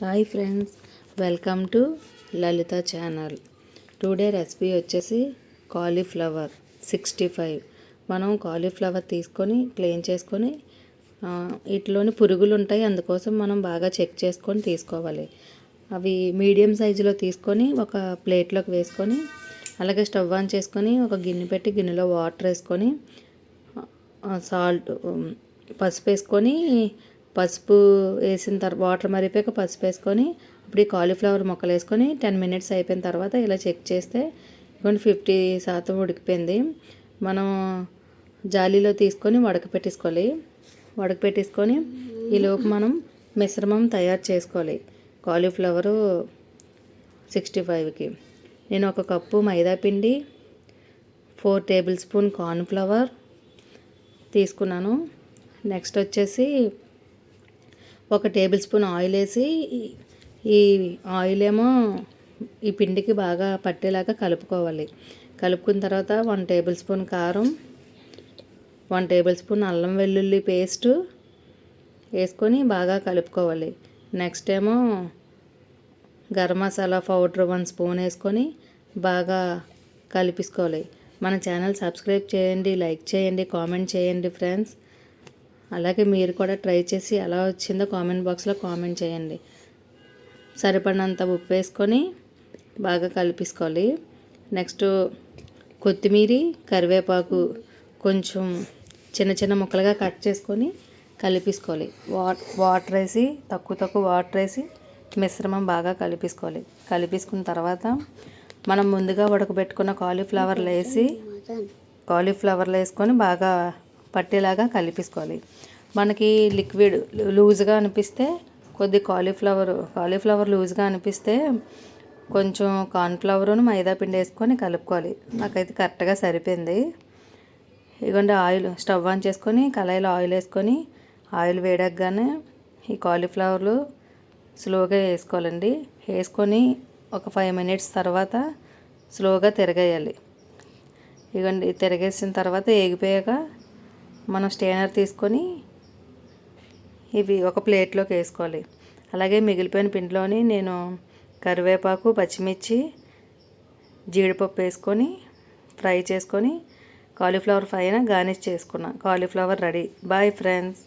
Hi friends welcome to Lalitha channel. Today recipe వచ్చేసి cauliflower sixty five. మనం cauliflower తీసుకొని clean చేసుకొని వీటిలోని పురుగులు ఉంటాయి అందుకోసం మనం బాగా చెక్ చేసుకొని తీసుకోవాలి. అవి మీడియం సైజులో తీసుకొని ఒక ప్లేట్లోకి వేసుకొని అలాగే స్టవ్ ఆన్ చేసుకొని ఒక గిన్నె పెట్టి గిన్నెలో వాటర్ వేసుకొని సాల్ట్ పసుపు వేసుకొని పసుపు వేసిన తర్వాత వాటర్ మరిపోయాక పసుపు వేసుకొని ఇప్పుడు ఈ కాలీఫ్లవర్ మొక్కలు వేసుకొని టెన్ మినిట్స్ అయిపోయిన తర్వాత ఇలా చెక్ చేస్తే ఇదిగోండి ఫిఫ్టీ శాతం ఉడికిపోయింది. మనం జాలీలో తీసుకొని ఉడకపెట్టేసుకోవాలి ఉడకపెట్టేసుకొని ఈలోపు మనం మిశ్రమం తయారు చేసుకోవాలి. కాలీఫ్లవరు సిక్స్టీ ఫైవ్కి. నేను ఒక కప్పు మైదా పిండి ఫోర్ టేబుల్ స్పూన్ కార్న్ఫ్లవర్ తీసుకున్నాను. నెక్స్ట్ వచ్చేసి ఒక టేబుల్ స్పూన్ ఆయిల్ వేసి ఈ- ఆయిల్ ఏమో ఈ పిండికి బాగా పట్టేలాగా కలుపుకోవాలి. కలుపుకున్న తర్వాత వన్ టేబుల్ స్పూన్ కారం వన్ టేబుల్ స్పూన్ అల్లం వెల్లుల్లి పేస్ట్ వేసుకొని బాగా కలుపుకోవాలి. నెక్స్ట్ ఏమో garam masala powder one spoon వేసుకొని బాగా కలిపించుకోవాలి మన ఛానల్ సబ్స్క్రైబ్ చేయండి లైక్ చేయండి కామెంట్ చేయండి ఫ్రెండ్స్. అలాగే మీరు కూడా ట్రై చేసి ఎలా వచ్చిందో కామెంట్ బాక్స్లో కామెంట్ చేయండి. సరిపడినంత ఉప్పు వేసుకొని బాగా కలిపేసుకోవాలి. నెక్స్ట్ కొత్తిమీర కరివేపాకు కొంచెం చిన్న చిన్న ముక్కలుగా కట్ చేసుకొని కలిపేసుకోవాలి. వా వాటర్ వేసి తక్కువ తక్కువ వాటర్ వేసి మిశ్రమం బాగా కలిపేసుకోవాలి. కలిపేసుకున్న తర్వాత మనం ముందుగా ఉడకబెట్టుకున్న కాలీఫ్లవర్లు వేసి కాలీఫ్లవర్లు వేసుకొని బాగా పట్టేలాగా కలిపేసుకోవాలి. మనకి లిక్విడ్ లూజ్గా అనిపిస్తే కొద్ది కాలీఫ్లవర్ కాలీఫ్లవర్ లూజ్గా అనిపిస్తే కొంచెం కార్న్ఫ్లవరును మైదా పిండి వేసుకొని కలుపుకోవాలి. నాకైతే కరెక్ట్గా సరిపోయింది. ఇదిగోండి ఆయిల్ స్టవ్ ఆన్ చేసుకొని కళాయిలో ఆయిల్ వేసుకొని ఆయిల్ వేడగ్గానే ఈ కాలీఫ్లవర్లు స్లోగా వేసుకోవాలండి. వేసుకొని ఒక ఫైవ్ మినిట్స్ తర్వాత స్లోగా తిరగేయాలి. ఇదిగోండి తిరగేసిన తర్వాత ఏగిపోయాక మనం స్టేనర్ తీసుకొని ఇవి ఒక ప్లేట్లోకి వేసుకోవాలి. అలాగే మిగిలిపోయిన పిండిలోని నేను కరివేపాకు పచ్చిమిర్చి జీడిపప్పు వేసుకొని ఫ్రై చేసుకొని కాలీఫ్లవర్ ఫ్రైన గార్నిష్ చేసుకున్నా. Cauliflower ready. Bye friends.